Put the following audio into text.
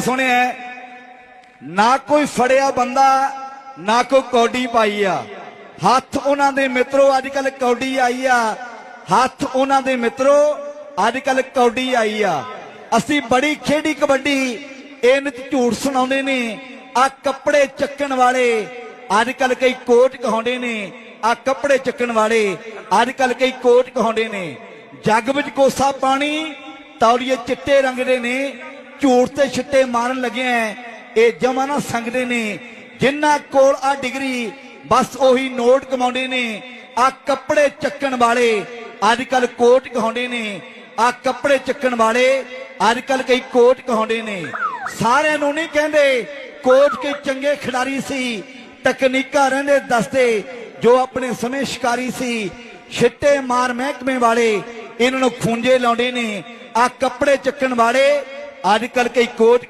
ਸੁਣਿਆ ਨਾ ਕੋਈ ਫੜਿਆ ਬੰਦਾ, ਨਾ ਕੋਈ ਕੌਡੀ ਪਾਈ ਆ। ਹੱਥ ਉਹਨਾਂ ਦੇ ਮਿੱਤਰੋ ਅੱਜ ਕੱਲ ਕੌਡੀ ਆਈ ਆ। ਹੱਥ ਉਹਨਾਂ ਦੇ ਮਿੱਤਰੋ ਅੱਜ ਕੱਲ ਕੌਡੀ ਆਈ ਆ। ਅਸੀਂ ਬੜੀ ਖੇਡੀ ਕਬੱਡੀ ਇਹ ਨਿਤ ਝੂਠ ਸੁਣਾਉਂਦੇ ਨੇ। ਆ ਕੱਪੜੇ ਚੱਕਣ ਵਾਲੇ ਅੱਜ ਕੱਲ ਕਈ ਕੋਟ ਕਹਾਉਂਦੇ ਨੇ ਆ ਕੱਪੜੇ ਚੱਕਣ ਵਾਲੇ ਅੱਜ ਕੱਲ ਕਈ ਕੋਟ ਕਹਾਉਂਦੇ ਨੇ। ਜੱਗ ਵਿੱਚ ਕੋਸਾ ਪਾਣੀ, ਤੌਲੀਏ ਚਿੱਟੇ ਰੰਗ ਦੇ ਨੇ। ਝੂਠ ਤੇ ਛਿੱਟੇ ਮਾਰਨ ਲੱਗੇ ਇਹ ਜਮਾ ਨਾ ਸੰਗਦੇ ਨੇ। ਜਿਨ੍ਹਾਂ ਕੋਲ ਆ ਡਿਗਰੀ, ਬਸ ਉਹੀ ਨੋਟ ਕਮਾਉਂਦੇ ਨੇ। ਆ ਕੱਪੜੇ ਚੱਕਣ ਵਾਲੇ ਅੱਜ ਕੱਲ ਕੋਟ ਕਹਾਉਂਦੇ ਨੇ। ਆ ਕੱਪੜੇ ਚੱਕਣ ਵਾਲੇ ਅੱਜ ਕੱਲ ਕਈ ਕੋਟ ਕਹਾਉਂਦੇ ਨੇ। ਸਾਰਿਆਂ ਨੂੰ ਨਹੀਂ ਕਹਿੰਦੇ, ਕੋਟ ਕੇ ਚੰਗੇ ਖਿਡਾਰੀ ਸੀ। ਤਕਨੀਕਾਂ ਰਹਿੰਦੇ ਦੱਸਦੇ, ਜੋ ਆਪਣੇ ਸਮੇਂ ਸ਼ਿਕਾਰੀ ਸੀ। ਛਿੱਟੇ ਮਾਰ ਮਹਿਕਮੇ ਵਾਲੇ, ਇਹਨਾਂ ਨੂੰ ਖੂੰਜੇ ਲਾਉਂਦੇ ਨੇ। ਆ ਕੱਪੜੇ ਚੱਕਣ ਵਾਲੇ ਅੱਜ ਕੱਲ ਕਈ ਕੋਚ